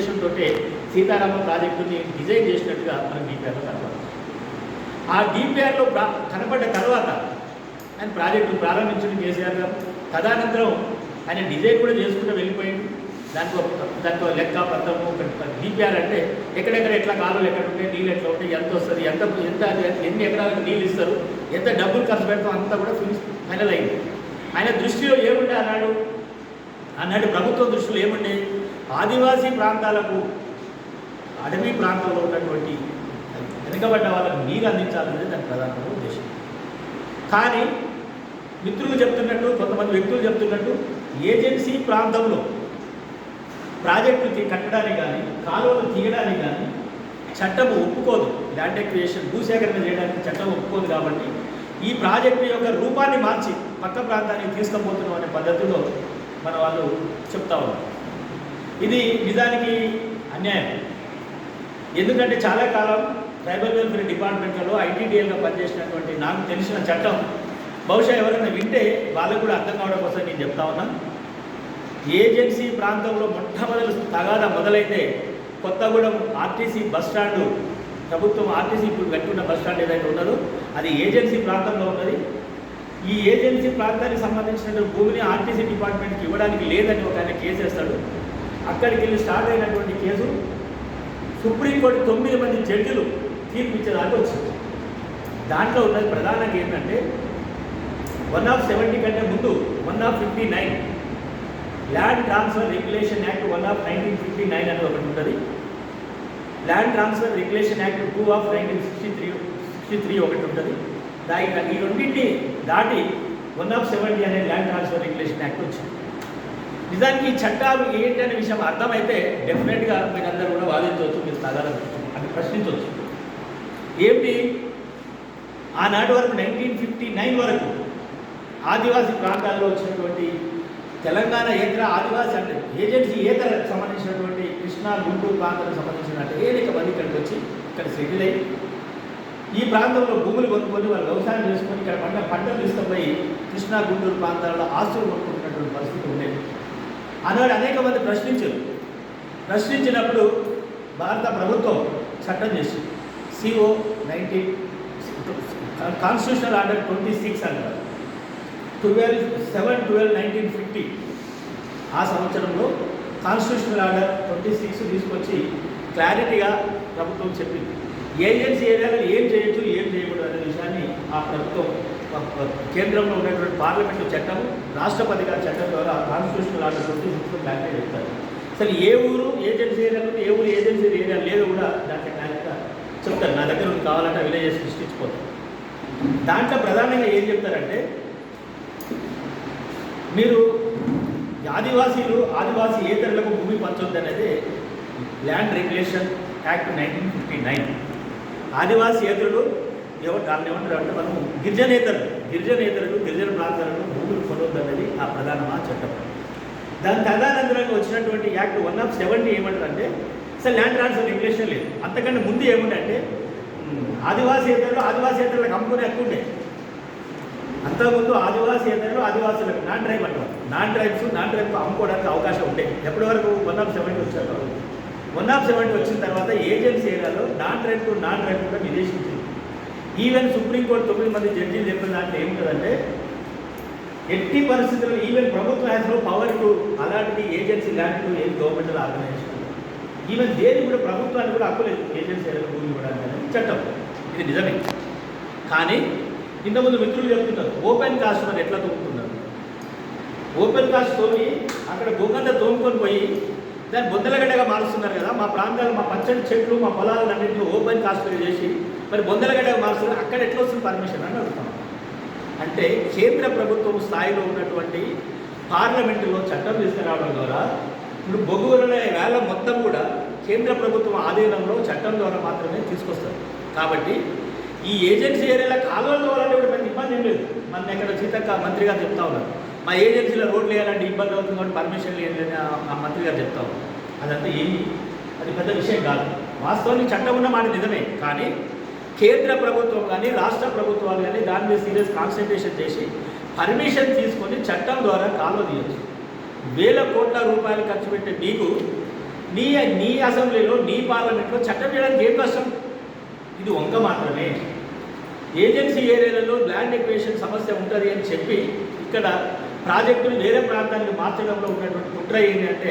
ఉద్దేశంతో సీతారామ ప్రాజెక్టుని డిజైన్ చేసినట్టుగా మనం డిపిఆర్లో కనబడుతుంది ఆ డిపిఆర్లో ప్రా తర్వాత ఆయన ప్రాజెక్టు ప్రారంభించడం కేసీఆర్ గారు. తదనంతరం ఆయన డిజైన్ కూడా చేసుకుంటూ వెళ్ళిపోయింది దాంట్లో దాంట్లో లెక్క పత్రము డిపిఆర్ అంటే ఎక్కడెక్కడ ఎట్లా కాలువలు ఎక్కడ ఉంటాయి నీళ్ళు ఎట్లా ఉంటాయి ఎంత వస్తుంది ఎంత ఎంత ఎన్ని ఎకరాలకు నీళ్ళు ఇస్తారు ఎంత డబ్బులు ఖర్చు పెడతాం అంతా కూడా ఫినిష్ ఫైనల్ అయింది. ఆయన దృష్టిలో ఏముండే అన్నాడు? అన్నాడు ప్రభుత్వం దృష్టిలో ఏముండే? ఆదివాసీ ప్రాంతాలకు అడవి ప్రాంతంలో ఉన్నటువంటి వెనుకబడ్డ వాళ్ళకు నీరు అందించాలనేది దాని ప్రధానమైన ఉద్దేశం. కానీ మిత్రులు చెప్తున్నట్టు కొంతమంది వ్యక్తులు చెప్తున్నట్టు ఏజెన్సీ ప్రాంతంలో ప్రాజెక్టులు కట్టడానికి కానీ కాలువలు తీయడానికి కానీ చట్టం ఒప్పుకోదు. ల్యాండ్ ఎక్వియేషన్ భూసేకరణ చేయడానికి చట్టం ఒప్పుకోదు కాబట్టి ఈ ప్రాజెక్టు యొక్క రూపాన్ని మార్చి పక్క ప్రాంతానికి తీసుకుపోతున్నాం అనే పద్ధతిలో మన వాళ్ళు చెప్తా ఉన్నారు. ఇది నిజానికి అన్యాయం. ఎందుకంటే చాలా కాలం ట్రైబల్ వెల్ఫేర్ డిపార్ట్మెంట్లలో ఐటీడీఎల్గా పనిచేసినటువంటి నాకు తెలిసిన చట్టం బహుశా ఎవరైనా వింటే వాళ్ళకు కూడా అర్థం కావడం కోసం నేను చెప్తా ఉన్నా. ఏజెన్సీ ప్రాంతంలో మొట్టమొదటి తగాదా మొదలైతే కొత్తగూడెం ఆర్టీసీ బస్ స్టాండు ప్రభుత్వం ఆర్టీసీ ఇప్పుడు కట్టుకున్న బస్ స్టాండ్ ఏదైతే ఉన్నదో అది ఏజెన్సీ ప్రాంతంలో ఉన్నది. ఈ ఏజెన్సీ ప్రాంతానికి సంబంధించిన భూమిని ఆర్టీసీ డిపార్ట్మెంట్కి ఇవ్వడానికి లేదని ఒక ఆయన కేసు వేస్తాడు. అక్కడికి వెళ్ళి స్టార్ట్ అయినటువంటి కేసు సుప్రీంకోర్టు తొమ్మిది మంది జడ్జిలు తీర్పు ఇచ్చేదాకా వచ్చింది. దాంట్లో ఉన్నది ప్రధానంగా ఏంటంటే వన్ ఆఫ్ సెవెంటీ కంటే ముందు one of fifty nine land transfer regulation act one of nineteen fifty nine అనేది ఒకటి ఉంటుంది. Land transfer regulation act two of nineteen sixty three sixty three ఒకటి ఉంటుంది. దానికి ఈ రెండింటిని దాటి వన్ ఆఫ్ సెవెంటీ అనే ల్యాండ్ ట్రాన్స్ఫర్ రెగ్యులేషన్ యాక్ట్ వచ్చింది. నిజానికి ఈ చట్టాలు ఏంటి అనే విషయం అర్థమైతే డెఫినెట్గా మీరందరూ కూడా వాదించవచ్చు మీరు సాధారణ అది ప్రశ్నించవచ్చు. ఏమిటి? ఆనాటి వరకు నైన్టీన్ ఫిఫ్టీ నైన్ వరకు ఆదివాసీ ప్రాంతాల్లో వచ్చినటువంటి తెలంగాణ ఏతర ఆదివాసీ అంటే ఏజెన్సీ ఏతర సంబంధించినటువంటి కృష్ణా గుంటూరు ప్రాంతానికి సంబంధించిన అనేక మంది ఇక్కడికి వచ్చి ఇక్కడ సెటిల్ అయ్యి ఈ ప్రాంతంలో భూములు కొనుక్కొని వాళ్ళు వ్యవసాయం చేసుకొని ఇక్కడ పంట పంటలు తీసుకుపోయి కృష్ణా గుంటూరు ప్రాంతాల్లో ఆస్తులు కొనుక్కుంటున్నటువంటి పరిస్థితి ఉండేది. ఆనాడు అనేక మంది ప్రశ్నించారు. ప్రశ్నించినప్పుడు భారత ప్రభుత్వం చట్టం చేసింది. CO nineteen constitutional order twenty six అంటారు twelve seven twelve nineteen fifty ఆ సంవత్సరంలో కాన్స్టిట్యూషనల్ ఆర్డర్ ట్వంటీ సిక్స్ తీసుకొచ్చి క్లారిటీగా ప్రభుత్వం చెప్పింది. ఏజెన్సీ ఏరియాలో ఏం చేయొచ్చు ఏం చేయకూడదు అనే విషయాన్ని ఆ ప్రభుత్వం కేంద్రంలో ఉన్నటువంటి పార్లమెంటు చట్టం రాష్ట్రపతి గారి చట్టం ద్వారా కాన్స్టిట్యూషనల్ ఆర్డర్ ట్వంటీ సిక్స్లో క్లారిటీ చెప్తారు. అసలు ఏ ఊరు ఏజెన్సీ ఏరియా ఏ ఊరు ఏజెన్సీ ఏరియా లేదో కూడా దాంట్లో క్లారిటీగా చెప్తారు. నా దగ్గర ఉంది కావాలంటే విలేజెస్ లిస్ట్ దాంట్లో ప్రధానంగా ఏం చెప్తారంటే మీరు ఆదివాసీలు ఆదివాసీ ఏతరులకు భూమి పంచొద్దు అనేది land regulation act nineteen fifty nine Adivasi ఏతరులు ఎవరు దాన్ని ఏమంటారు అంటే మనం గిరిజనేతరులు. గిరిజనేతరులు గిరిజన ప్రాంతాలను భూములు కొనవద్దు అనేది ఆ ప్రధానమా చట్టం. దాని తదానంతరంగా వచ్చినటువంటి యాక్ట్ వన్ ఆఫ్ సెవెంటీ ఏమంటారంటే అసలు ల్యాండ్ ట్రాన్స్ఫర్ రెగ్యులేషన్ లేదు. అంతకంటే ముందు ఏముందంటే ఉమ్, ఆదివాసీయేతరులు అమ్ముకునే హక్కు ఉండే. అంతకుముందు ఆదివాసీయేతరులు ఆదివాసులకు నాన్ ట్రైబ్ అంటారు. నాన్ ట్రైబ్స్ నాన్ ట్రైబ్స్ అమ్ముకోవడానికి అవకాశం ఉండే. ఎప్పటి వరకు వన్ ఆఫ్ సెవెంటీ వచ్చారు? వన్ ఆఫ్ సెవెంటీ వచ్చిన తర్వాత ఏజెన్సీ ఏరియాలో non tribe to non tribe కూడా నిదేశించింది ఈవెన్ సుప్రీంకోర్టు తొమ్మిది మంది జడ్జీలు చెప్పిన దాంట్లో ఏముంటుందంటే ఎట్టి పరిస్థితుల్లో ఈవెన్ ప్రభుత్వ హ్యాస్ పవర్ టు అలాంటి agency land to government governmental organisation even దేని కూడా ప్రభుత్వానికి కూడా హక్కు లేదు ఏజెన్సీ భూమి ఇవ్వడానికి అనేది చట్టం. ఇది నిజమే. కానీ ఇంతకుముందు మిత్రులు చెప్తున్నారు ఓపెన్ కాస్ట్ మరి ఎట్లా తోముతున్నారు? ఓపెన్ కాస్ట్ తోమి అక్కడ గోగంద తోముకొని పోయి దాన్ని బొందలగడ్డగా మారుస్తున్నారు కదా మా ప్రాంతాలు మా పచ్చడి చెట్లు మా పొలాలన్నింటినీ ఓపెన్ కాస్ట్ చేసి మరి బొందలగడ్డగా మార్చుకుని అక్కడ ఎట్లా వస్తుంది పర్మిషన్ అని అడుగుతాం. అంటే కేంద్ర ప్రభుత్వం స్థాయిలో ఉన్నటువంటి పార్లమెంటులో చట్టం తీసుకురావడం ద్వారా ఇప్పుడు బొగ్గులనే వేళ మొత్తం కూడా కేంద్ర ప్రభుత్వం ఆధీనంలో చట్టం ద్వారా మాత్రమే తీసుకొస్తారు. కాబట్టి ఈ ఏజెన్సీ ఏరియాలో కాలువల ద్వారా కూడా పెద్ద ఇబ్బంది ఏం లేదు. మన ఎక్కడ సీతక్క మంత్రి గారు చెప్తా ఉన్నారు. మా ఏజెన్సీలో రోడ్లు వేయాలంటే ఇబ్బంది అవుతుంది కాబట్టి పర్మిషన్ లేదని ఆ మంత్రి గారు చెప్తా ఉన్నారు. అదంతా ఏమి అది పెద్ద విషయం కాదు. వాస్తవానికి చట్టం ఉన్న మాట నిజమే. కానీ కేంద్ర ప్రభుత్వం కానీ రాష్ట్ర ప్రభుత్వాలు కానీ దాని మీద సీరియస్ కాన్సన్ట్రేషన్ చేసి పర్మిషన్ తీసుకొని చట్టం ద్వారా కాలువ తీయచ్చు. వేల కోట్ల రూపాయలు ఖర్చు పెట్టే మీకు నీ నీ అసెంబ్లీలో నీ పార్లమెంట్లో చట్టం చేయడానికి ఏం కష్టం? ఇది వంక మాత్రమే. ఏజెన్సీ ఏరియాలలో ల్యాండ్ ఎక్వేషన్ సమస్య ఉంటుంది అని చెప్పి ఇక్కడ ప్రాజెక్టులు వేరే ప్రాంతానికి మార్చడంలో ఉన్నటువంటి కుట్ర ఏంటి అంటే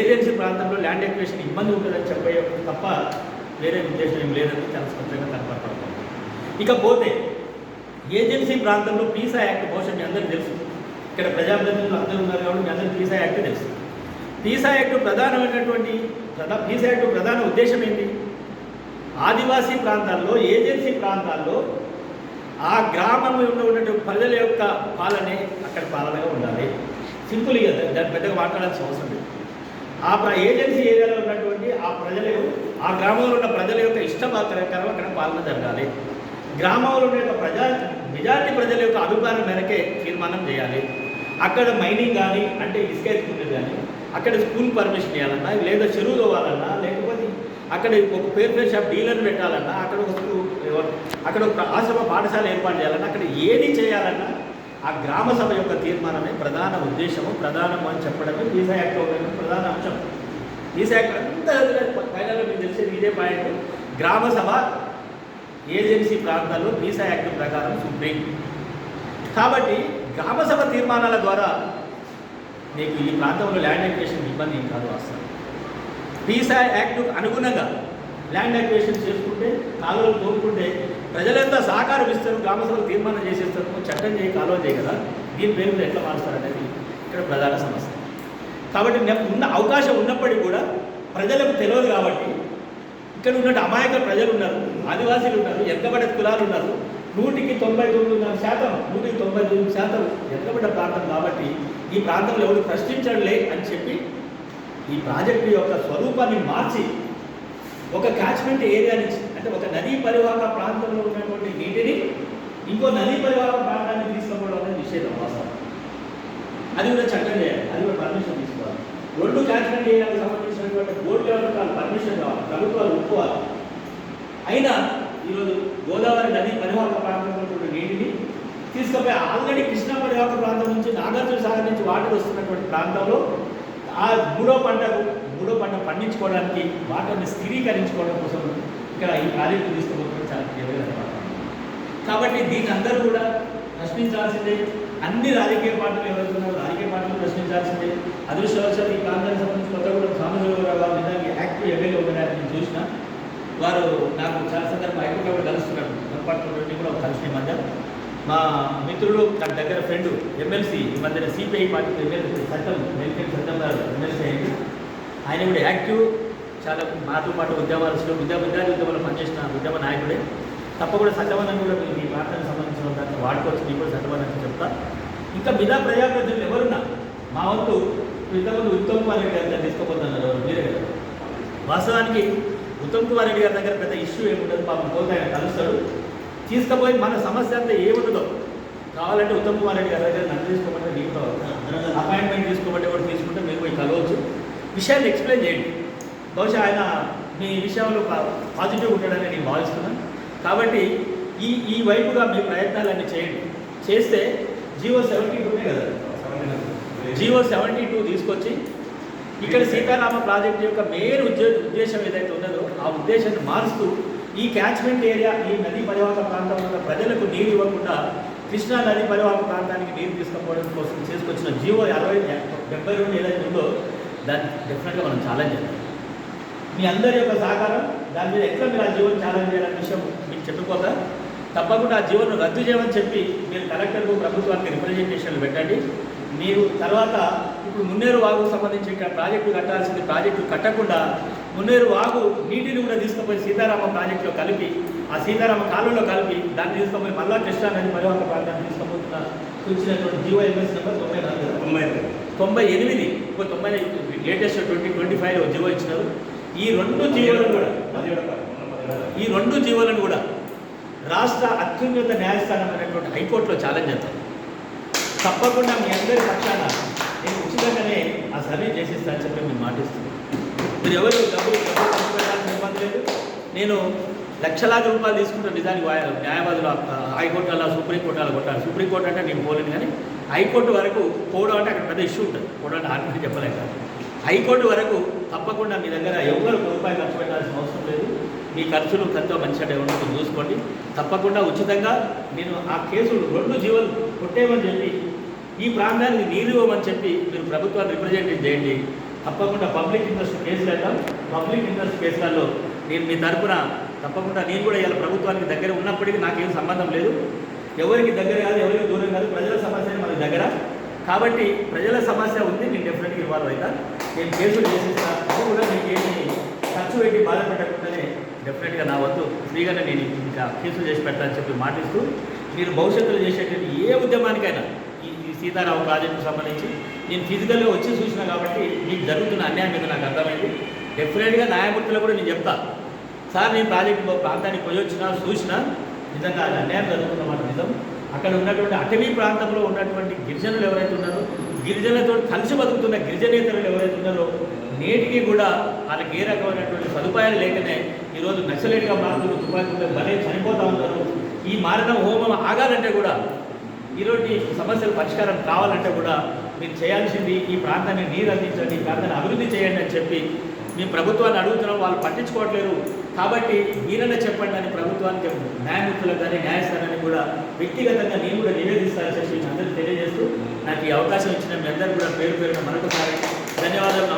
ఏజెన్సీ ప్రాంతంలో ల్యాండ్ ఎక్వేషన్ ఇబ్బంది ఉంటుందని చెప్పే తప్ప వేరే ఉద్దేశం ఏం లేదని చాలా స్పష్టంగా కనపడుతుంది ఇకపోతే ఏజెన్సీ ప్రాంతంలో పీసా యాక్ట్ బహుశా మీ అందరికీ తెలుసు. ఇక్కడ ప్రజాప్రతినిధులు అందరూ ఉన్నారు కాబట్టి మీ అందరికీ పీసా యాక్ట్ తెలుసు. పీసా యాక్ట్ ప్రధానమైనటువంటి ప్రధా పీసా యాక్ట్ ప్రధాన ఉద్దేశం ఏంటి? ఆదివాసీ ప్రాంతాల్లో ఏజెన్సీ ప్రాంతాల్లో ఆ గ్రామంలో ఉన్నటువంటి ప్రజల యొక్క పాలనే అక్కడ పాలనగా ఉండాలి. సింపుల్గా దాన్ని పెద్దగా మాట్లాడాల్సిన అవసరం లేదు. ఆ ప్ర- ఏజెన్సీ ఏరియాలో ఉన్నటువంటి ఆ ప్రజల ఆ గ్రామంలో ఉన్న ప్రజల యొక్క ఇష్టమాత్రకరం అక్కడ పాలన జరగాలి. గ్రామంలో ఉన్న యొక్క ప్రజా మెజారిటీ ప్రజల యొక్క అభిప్రాయం మేరకే తీర్మానం చేయాలి. అక్కడ మైనింగ్ కానీ అంటే ఇసుక ఎత్తుకునేది కానీ అక్కడ స్కూల్ పర్మిషన్ ఇవ్వాలన్నా లేదా చెరువు తవ్వాలన్నా లేకపోతే అక్కడ ఒక పేరు పేరు షాప్ డీలర్ పెట్టాలన్నా అక్కడ ఒక అక్కడ ఒక ఆశ్రమ పాఠశాల ఏర్పాటు చేయాలన్నా అక్కడ ఏది చేయాలన్నా ఆ గ్రామ సభ యొక్క తీర్మానమే ప్రధాన ఉద్దేశము ప్రధానము అని చెప్పడమే వీసా యాక్ట్ ఒకటి ప్రధాన అంశం. వీసా యాక్ట్ అంతా ఫైనల్ మీకు తెలిసేది ఇదే పాయింట్. గ్రామ సభ ఏజెన్సీ ప్రాంతాల్లో వీసా యాక్ట్ ప్రకారం సుప్రీం కాబట్టి గ్రామ సభ తీర్మానాల ద్వారా నీకు ఈ ప్రాంతంలో ల్యాండ్ అక్వేషన్ ఇబ్బంది ఏం కాదు వస్తుంది వీసా యాక్ట్ అనుగుణంగా ల్యాండ్ అక్వేషన్ చేసుకుంటే కాలువలు తోడుకుంటే ప్రజలంతా సహకారం ఇస్తారు గ్రామ సభలు తీర్మానం చేసేస్తారు చట్టం చేయి కాలువ చేయి కదా దీని పేరు మీద ఎట్లా మారుస్తారు అనేది ఇక్కడ ప్రధాన సమస్య. కాబట్టి నెప్- ఉన్న అవకాశం ఉన్నప్పటికీ కూడా ప్రజలకు తెలియదు కాబట్టి ఇక్కడ ఉన్నట్టు అమాయక ప్రజలు ఉన్నారు ఆదివాసీలు ఉన్నారు ఎక్కబడ్డ కులాలు ఉన్నారు. నూటికి తొంభై తొమ్మిదిన్నర శాతం నూటికి తొంభై తొమ్మిది శాతం ఎక్కబడ్డ ప్రాంతం కాబట్టి ఈ ప్రాంతంలో ఎవరు ప్రశ్నించడలే అని చెప్పి ఈ ప్రాజెక్టు యొక్క స్వరూపాన్ని మార్చి ఒక క్యాచ్మెంట్ ఏరియా నుంచి అంటే ఒక నదీ పరివాహక ప్రాంతంలో ఉన్నటువంటి నీటిని ఇంకో నదీ పరివాహక ప్రాంతాన్ని తీసుకోవడం అనేది నిషేధం వాస్తవం. అది కూడా చట్టం చేయాలి. అది కూడా పర్మిషన్ తీసుకోవాలి. రెండు క్యాచ్మెంట్ ఏరియాకి సంబంధించినటువంటి బోర్డు లెవెల్ పర్మిషన్ కావాలి. ప్రభుత్వాలు ఒప్పుకోవాలి. అయినా ఈరోజు గోదావరి నది పరివాహక ప్రాంతంలో ఉన్నటువంటి నీటిని తీసుకుపోయి ఆల్రెడీ కృష్ణా పరివాహక ప్రాంతం నుంచి నాగార్జున సాగర్ నుంచి వాటర్ వస్తున్నటువంటి ప్రాంతంలో ఆ మూడో పంటకు మూడో పంట పండించుకోవడానికి వాటర్ని స్థిరీకరించుకోవడం కోసం ఇక్కడ ఈ ప్రాజెక్టు తీసుకుపోవడం చాలా క్లియర్గా కాబట్టి దీని అందరూ కూడా ప్రశ్నించాల్సిందే. అన్ని రాజకీయ పార్టీలు ఎవరైతే రాజకీయ పార్టీలు ప్రశ్నించాల్సిందే. అదృష్టవశాలు ఈ ప్రాంతానికి సంబంధించి కొత్తగూడెం సాంబశివరావు గారు నిజానికి యాక్టివ్ ఎమ్మెల్యే ఉండడానికి నేను చూసిన. వారు నాకు చాలా సందర్భం హైకోర్టులో కూడా కలుస్తున్నారు పొరపాటు కూడా కలిసిన ఈ మధ్య. మా మిత్రుడు నా దగ్గర ఫ్రెండ్ ఎమ్మెల్సీ ఈ మధ్యన CPI party MLC Satyam Venkata Satyam garu MLC అయింది ఆయన కూడా యాక్టివ్. చాలా మాతో పాటు ఉద్యమాలు ఉద్యమ విద్యార్థి ఉద్యమంలో పనిచేసిన ఉద్యమ నాయకుడే. తప్పకుండా సత్యవనం కూడా మీరు మీ ప్రాంతానికి సంబంధించిన దాంట్లో వాడుకోవచ్చు. మీకు కూడా సత్యవనం చెప్తా. ఇంకా మిగతా ప్రజాప్రతినిధులు ఎవరున్నా మా వంతు ఇంతకుముందు ఉత్తమ్ కుమార్ రెడ్డి గారి దగ్గర తీసుకోపోతున్నారు ఎవరు? మీరే కదా. వాస్తవానికి ఉత్తమ్ కుమార్ రెడ్డి గారి దగ్గర పెద్ద ఇష్యూ ఏముండదు. పాపం పోతే ఆయన కలుస్తాడు. తీసుకుపోయి మన సమస్య అంతా ఏముండదో కావాలంటే ఉత్తమ్ కుమార్ రెడ్డి గారి దగ్గర నన్ను తీసుకోమంటే నీకు అపాయింట్మెంట్ తీసుకోమంటే కూడా తీసుకుంటే మీరు పోయి కలవచ్చు. విషయాన్ని ఎక్స్ప్లెయిన్ చేయండి. బహుశా ఆయన మీ విషయంలో పాజిటివ్ ఉంటాడని నేను భావిస్తున్నాను. కాబట్టి ఈ ఈ వైపుగా మీ ప్రయత్నాలన్నీ చేయండి. చేస్తే జియో సెవెంటీ టూనే కదా? జియో సెవెంటీ టూ తీసుకొచ్చి ఇక్కడ సీతారామ ప్రాజెక్ట్ యొక్క మెయిన్ ఉద్దే ఉద్దేశం ఏదైతే ఉన్నదో ఆ ఉద్దేశాన్ని మారుస్తూ ఈ క్యాచ్మెంట్ ఏరియా ఈ నదీ పరివాహక ప్రాంతంలో ఉన్న ప్రజలకు నీరు ఇవ్వకుండా కృష్ణా నది పరివాహక ప్రాంతానికి నీరు తీసుకుపోవడం కోసం చేసుకొచ్చిన జియో అరవై డెబ్బై రెండు ఏదైతే ఉందో దాన్ని డెఫినెట్గా మనం ఛాలెంజ్ చేయాలి మీ అందరి యొక్క సహకారం దాని మీద ఎట్లా మీరు ఆ జీవన్ ఛాలెంజ్ చేయాలనే విషయం మీకు చెప్పుకోక తప్పకుండా ఆ జీవనం రద్దు చేయమని చెప్పి మీరు కలెక్టర్కు ప్రభుత్వానికి రిప్రజెంటేషన్లు పెట్టండి. మీరు తర్వాత ఇప్పుడు మున్నేరు వాగుకు సంబంధించి ఇక్కడ ప్రాజెక్టు కట్టాల్సింది ప్రాజెక్టు కట్టకుండా మున్నేరు వాగు నీటిని కూడా తీసుకుపోయి సీతారామ ప్రాజెక్టులో కలిపి ఆ సీతారామ కాలువలో కలిపి దాన్ని తీసుకుపోయి మళ్ళా కృష్ణా నది పరివాహక ప్రాంతాన్ని తీసుకుపోతున్న వచ్చినటువంటి జీవో ఎంఎస్ నెంబర్ తొంభై నాలుగు. కదా? తొంభై ఎనిమిది. ఇప్పుడు తొంభై latest twenty twenty five GO ఇచ్చినారు. ఈ రెండు జీవులను కూడా. ఈ రెండు జీవులను కూడా రాష్ట్ర అత్యున్నత న్యాయస్థానమైనటువంటి హైకోర్టులో ఛాలెంజ్ చేస్తాను తప్పకుండా మీ అందరి పక్షాన నేను ఉచితంగానే ఆ సర్వే చేసిస్తానని చెప్పి మేము మాటిస్తున్నాను. మీరు ఎవరు డబ్బులు డబ్బులు పెట్టాల్సిన ఇబ్బంది లేదు. నేను లక్షలాది రూపాయలు తీసుకుంటాను నిజానికి న్యాయవాదులు హైకోర్టు అలా సుప్రీంకోర్టు అలా కొట్టాలి సుప్రీంకోర్టు అంటే నేను పోలేను కానీ హైకోర్టు వరకు పోవడం అంటే అక్కడ పెద్ద ఇష్యూ ఉంటుంది. పోవడం అంటే ఆర్మీ చెప్పలేక హైకోర్టు వరకు తప్పకుండా మీ దగ్గర ఎవరు రూపాయి ఖర్చు పెట్టాల్సిన అవసరం లేదు. మీ ఖర్చులు ఖర్చు మంచిగా ఉండదు చూసుకోండి. తప్పకుండా ఉచితంగా నేను ఆ కేసులు రెండు జీవులు కొట్టేయమని చెప్పి ఈ ప్రాంతానికి నీరు ఇవ్వమని చెప్పి మీరు ప్రభుత్వాన్ని రిప్రజెంటేట్ చేయండి. తప్పకుండా పబ్లిక్ ఇంట్రెస్ట్ కేసులు వెళ్దాం పబ్లిక్ ఇంట్రెస్ట్ కేసులలో నేను మీ తరపున తప్పకుండా నేను కూడా ఇలా ప్రభుత్వానికి దగ్గర ఉన్నప్పటికీ నాకేం సంబంధం లేదు. ఎవరికి దగ్గర కాదు ఎవరికి దూరం కాదు ప్రజల సమస్య మన దగ్గర. కాబట్టి ప్రజల సమస్య ఉంది నేను డెఫినెట్గా ఇవ్వాలి అయితే నేను కేసులు చేసేస్తాను అది కూడా మీకు ఏమి ఖర్చు పెట్టి బాధ పెట్టకుండానే డెఫినెట్గా నా వద్దు. ఫ్రీగానే నేను ఇంకా కేసులు చేసి పెడతానని చెప్పి మాటిస్తూ మీరు భవిష్యత్తులో చేసేటువంటి ఏ ఉద్యమానికైనా ఈ సీతారామ ప్రాజెక్టుకు సంబంధించి నేను ఫిజికల్గా వచ్చి చూసిన కాబట్టి మీకు జరుగుతున్న అన్యాయం మీద నాకు అర్థమైంది. డెఫినెట్గా న్యాయమూర్తిలో కూడా నేను చెప్తా. సార్ నేను ప్రాజెక్టు ప్రాంతానికి పోయి వచ్చినా చూసినా నిజంగా అది అన్యాయం జరుగుతున్నమాట నిజం. అక్కడ ఉన్నటువంటి అటవీ ప్రాంతంలో ఉన్నటువంటి గిరిజనులు ఎవరైతే ఉన్నారో గిరిజనులతో కలిసి బతుకుతున్న గిరిజనేతరులు ఎవరైతే ఉన్నారో నేటికి కూడా వాళ్ళకి ఏ రకమైనటువంటి సదుపాయాలు లేకనే ఈరోజు నక్సలేట్గా మారుతున్న తుపాకులతో భలే చనిపోతూ ఉన్నారు. ఈ మారణ హోమం ఆగాలంటే కూడా ఈరోజు సమస్యల పరిష్కారం కావాలంటే కూడా మీరు చేయాల్సింది ఈ ప్రాంతాన్ని నీరు అందించండి ఈ ప్రాంతాన్ని అభివృద్ధి చేయండి అని చెప్పి మీ ప్రభుత్వాన్ని అడుగుతున్నాం. వాళ్ళు పట్టించుకోవట్లేదు. కాబట్టి మీరన్నా చెప్పండి అని ప్రభుత్వానికి న్యాయమూర్తులకు కానీ న్యాయస్థానానికి కూడా వ్యక్తిగతంగా నేను కూడా నివేదిస్తానని చెప్పి అందరికీ తెలియజేస్తూ నాకు ఈ అవకాశం ఇచ్చిన మీ అందరూ కూడా పేరు పేరున మరొకసారి ధన్యవాదాలు.